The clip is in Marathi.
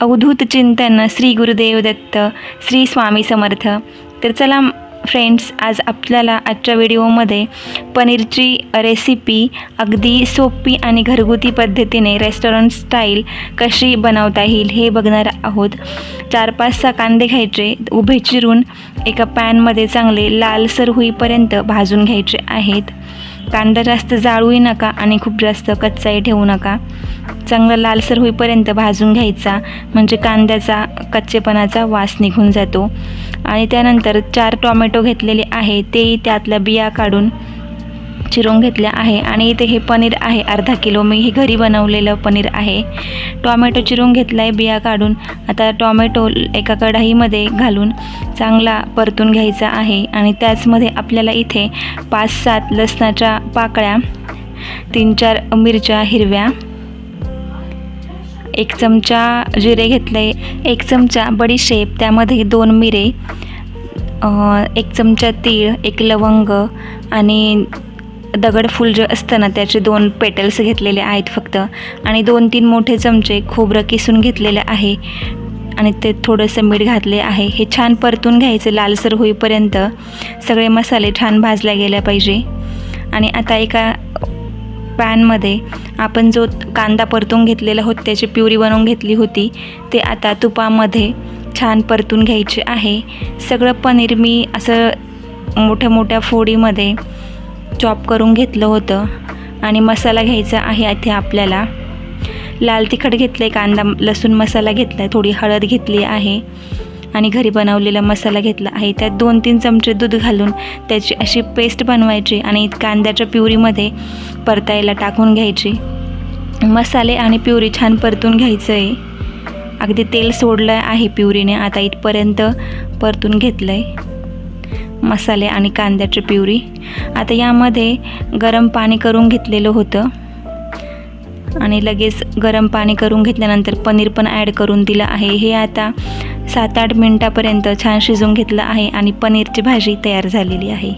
अवधूत चिंतन श्री गुरुदेव दत्त श्री स्वामी समर्थ. तर चला फ्रेंड्स आज आपल्याला आजच्या व्हिडिओमध्ये पनीरची रेसिपी अगदी सोपी आणि घरगुती पद्धतीने रेस्टॉरंट स्टाईल कशी बनवता येईल हे बघणार आहोत. चार पाच सहा कांदे घ्यायचे उभे चिरून एका पॅनमध्ये चांगले लालसर होईपर्यंत भाजून घ्यायचे आहेत. कांदा जास्त जाळूही नका आणि खूप जास्त कच्चाही ठेवू नका. चांगलं लालसर होईपर्यंत भाजून घ्यायचा म्हणजे कांद्याचा कच्चेपणाचा वास निघून जातो. आणि त्यानंतर चार टॉमॅटो घेतलेले आहे तेही त्यातल्या बिया काढून चिरून घेतल्या आहे आणि इथे हे पनीर आहे अर्धा किलो. मी हे घरी बनवलेलं पनीर आहे. टॉमॅटो चिरून घेतला आहे बिया काढून. आता टॉमॅटो एका कढाईमध्ये घालून चांगला परतून घ्यायचा आहे आणि त्याचमध्ये आपल्याला इथे पाच सात लसणाच्या पाकळ्या तीन चार मिरच्या हिरव्या एक चमचा जिरे घेतले एक चमचा बडीशेप त्यामध्ये दोन मिरे एक चमचा तीळ एक लवंग आणि दगडफूल जे असतं ना त्याचे दोन पेटल्स घेतलेले आहेत फक्त. आणि दोन तीन मोठे चमचे खोबरं किसून घेतलेले आहे. आणि ते थोडंसं मीठ घातले आहे. हे छान परतून घ्यायचं. लालसर होईपर्यंत सगळे मसाले छान भाजल्या गेल्या पाहिजे. आणि आता एका पॅनमध्ये आपण जो कांदा परतून घेतलेला होता त्याची प्युरी बनवून घेतली होती ते आता तुपामध्ये छान परतून घ्यायचे आहे. सगळं पनीर मी असं मोठ्या मोठ्या फोडीमध्ये चॉप करून घेतलं होतं आणि मसाला घ्यायचा आहे इथे आपल्याला. लाल तिखट घेतलं आहे कांदा लसूण मसाला घेतला आहे थोडी हळद घेतली आहे आणि घरी बनवलेला मसाला घेतला आहे. त्यात दोन तीन चमचे दूध घालून त्याची अशी पेस्ट बनवायची आणि कांद्याच्या प्युरीमध्ये परतायला टाकून घ्यायची. मसाले आणि प्युरी छान परतून घ्यायचं आहे अगदी तेल सोडलं आहे प्युरीने आता इथपर्यंत परतून घेतलं आहे मसाले आणि कांद्याची प्युरी. आता यामध्ये गरम पाणी करून घेतलेलं होतं. आणि लगेच गरम पाणी करून घेतल्यानंतर पनीर पण ॲड करून दिलं आहे. हे आता सात आठ मिनटापर्यंत छान शिजवून घेतलं आहे आणि पनीरची भाजी तयार झालेली आहे.